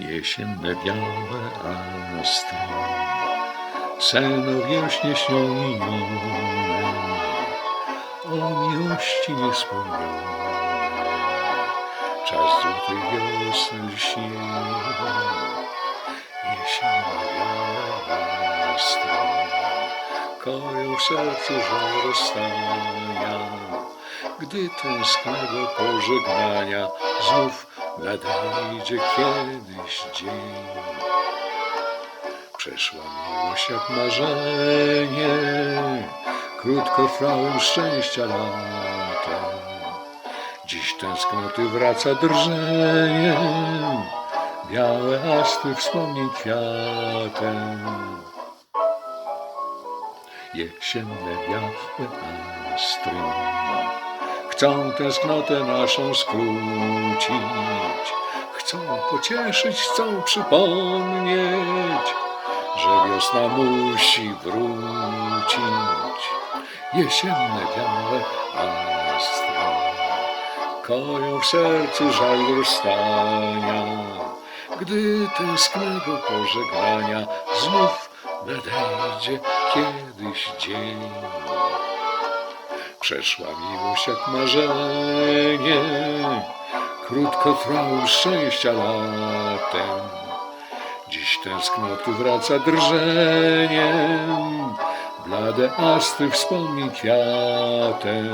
Jesienne białe astry Sen o wiośnie śnią minione O miłości niespełnione. Czas złotej wiosny lśni. Jesienne białe astry Koją w sercu żal rozstania. Gdy tęsknego pożegnania Znów nadejdzie kiedyś dzień. Przeszła miłość jak marzenie. Krótko trwało szczęścia latem. Dziś tęsknoty wraca drżeniem. Białe astry wspomnień kwiatem. Jesienne białe astry Chcą tęsknotę naszą skrócić Chcą pocieszyć, chcą przypomnieć Że wiosna musi wrócić. Jesienne białe astry Koją w sercu żal rozstania Gdy tęsknego pożegnania Znów nadejdzie kiedyś dzień. Przeszła miłość jak marzenie Krótko trwało szczęścia latem. Dziś tęsknoty wraca drżeniem. Blade astry wspomnień kwiatem